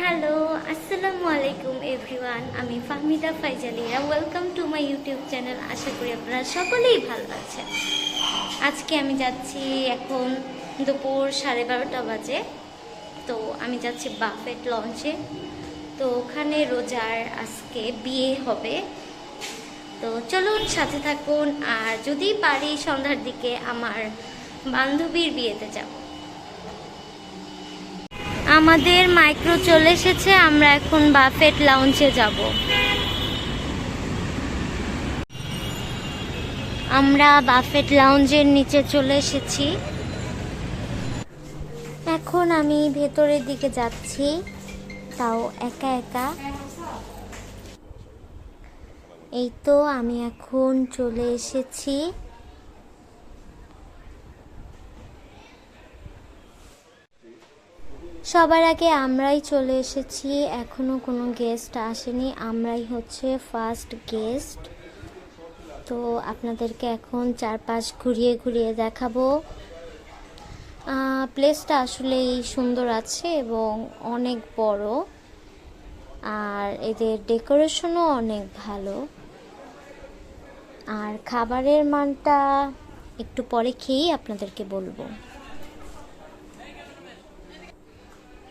Hello আসসালামু আলাইকুম everyone আমি Fahmida Faizalia welcome to my YouTube channel আশা করি আপনারা সকলেই ভালো আছেন। আজকে আমি যাচ্ছি এখন দুপুর সাড়ে বারোটা বাজে, তো আমি যাচ্ছি বাফেট লঞ্চে তো ওখানে রোজার আজকে বিয়ে হবে। তো চলুন সাথে থাকুন, আর যদি পারি সন্ধ্যার দিকে আমার বান্ধবীর বিয়েতে যাব। আমাদের মাইক্রো চলে এসেছে, আমরা এখন বাফেট লাউঞ্জে যাব। আমরা বাফেট লাউঞ্জের নিচে চলে এসেছি। এখন আমি ভেতরের দিকে যাচ্ছি, তাও একা একা। এই তো আমি এখন চলে এসেছি। সবার আগে আমরাই চলে এসেছি। এখনও কোনো গেস্ট আসেনি। আমরাই হচ্ছে ফার্স্ট গেস্ট তো আপনাদেরকে এখন চারপাশ ঘুরিয়ে ঘুরিয়ে দেখাবো। প্লেসটা আসলেই সুন্দর আছে এবং অনেক বড়। আর এদের ডেকোরেশনও অনেক ভালো। আর খাবারের মানটা একটু পরে খেয়েই আপনাদেরকে বলব।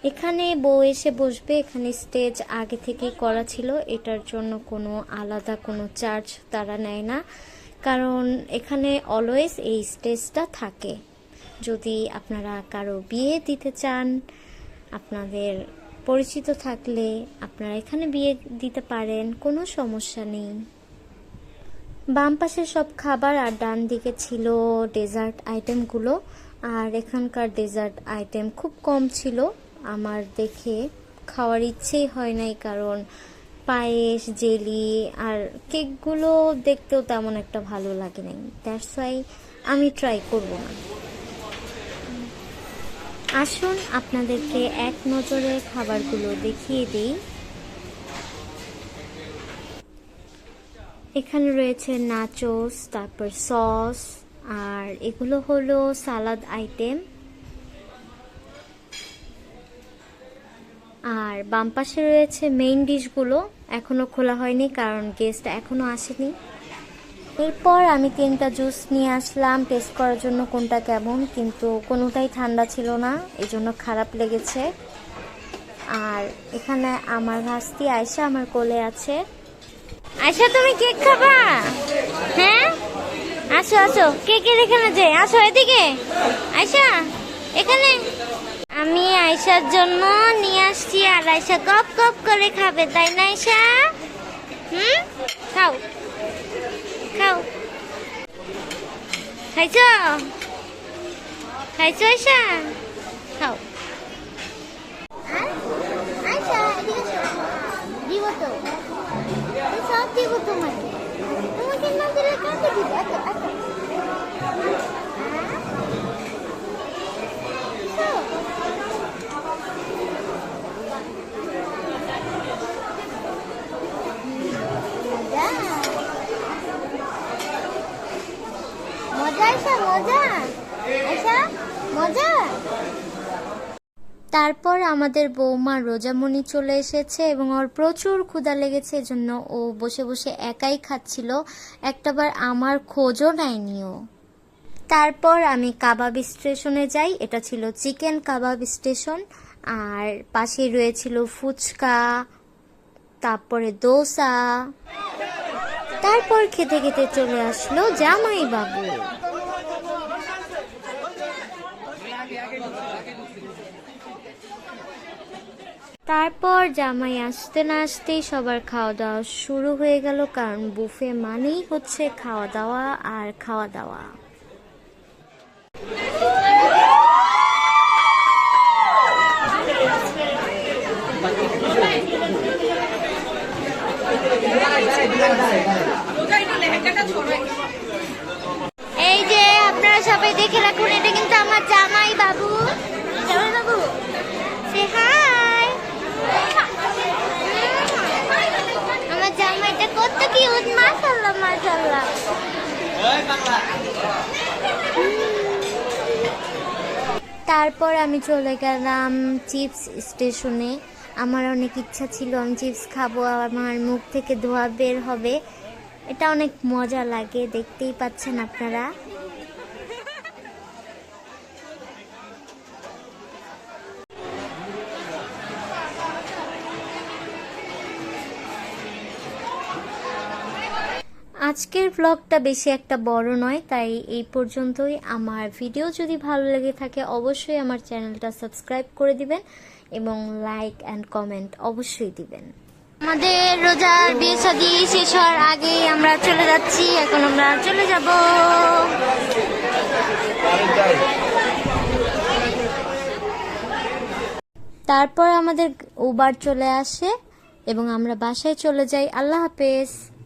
এখানে বউ এসে বসবে, এখানে স্টেজ আগে থেকেই করা ছিল। এটার জন্য কোনো আলাদা কোনো চার্জ তারা নেয় না। কারণ এখানে অলওয়েজ এই স্টেজটা থাকে। যদি আপনারা কারও বিয়ে দিতে চান, আপনাদের পরিচিত থাকলে আপনারা এখানে বিয়ে দিতে পারেন, কোনো সমস্যা নেই। বাম পাশে সব খাবার আর ডান দিকে ছিল ডেজার্ট আইটেমগুলো আর এখানকার ডেজার্ট আইটেম খুব কম ছিল। আমার দেখে খাওয়ার ইচ্ছেই হয় নাই, কারণ পায়েস, জেলি আর কেকগুলো দেখতেও তেমন একটা ভালো লাগে নাই। দ্যাটস ওয়াই আমি ট্রাই করব না। আসুন আপনাদেরকে এক নজরে খাবারগুলো দেখিয়ে দিই। এখানে রয়েছে নাচোস তারপর সস আর এগুলো হলো সালাদ আইটেম আর বাম পাশে রয়েছে মেইন ডিশগুলো। এখনও খোলা হয়নি কারণ গেস্ট এখনও আসেনি। এরপর আমি তিনটা জুস নিয়ে আসলাম টেস্ট করার জন্য কোনটা কেমন, কিন্তু কোনোটাই ঠান্ডা ছিল না এই জন্য খারাপ লেগেছে। আর এখানে আমার ভাস্তি আয়সা আমার কোলে আছে। আয়সা তুমি কেক খাবা? হ্যাঁ? আসো আসো, কেকের এখানে যে, আসো এদিকে। আয়সা এখানে। আমি আয়সার জন্য নিয়ে আসছি আর আয়সা গপ গপ করে খাবে, তাই না আয়সা হুম? খাও। খাও। খাইছ? খাইছ আয়সা খাও। তোমাকে। তোমাকে না দিলে কাকে এত এত। তারপর আমাদের বৌমা রোজামণি চলে এসেছে এবং ওর প্রচুর ক্ষুধা লেগেছে, এজন্য ও বসে বসে একাই খাচ্ছিল। একটাবার আমার খোঁজও নেয়নি ও। তারপর আমি কাবাব স্টেশনে যাই, এটা ছিল চিকেন কাবাব স্টেশন। আর পাশেই রয়েছিল ফুচকা, তারপরে দোসা। তারপর খেতে খেতে চলে আসলো জামাই বাবু তারপর জামাই আসতে না আসতেই সবার খাওয়া দাওয়া শুরু হয়ে গেল, কারণ বুফে মানেই হচ্ছে খাওয়া দাওয়া আর খাওয়া দাওয়া এই যে আপনারা সবাই দেখে রাখুন, এটা কিন্তু আমার জামাই। তারপর আমি চলে গেলাম চিপস স্টেশনে। আমার অনেক ইচ্ছা ছিল, আমি চিপস খাব, আমার মুখ থেকে ধোয়া বের হবে। এটা অনেক মজা লাগে, দেখতেই পাচ্ছেন আপনারা। আজকের ব্লগটা বেশি একটা বড় নয়, তাই এই পর্যন্তই। আমার ভিডিও যদি ভালো লেগে থাকে, অবশ্যই আমার চ্যানেলটা সাবস্ক্রাইব করে দিবেন এবং লাইক অ্যান্ড কমেন্ট অবশ্যই দিবেন। আমাদের রোজার বিয়ে শাদি শেষ হওয়ার আগে আমরা চলে যাচ্ছি, এখন আমরা চলে যাব। তারপর আমাদের উবার চলে আসে এবং আমরা বাসায় চলে যাই। আল্লাহ হাফেজ।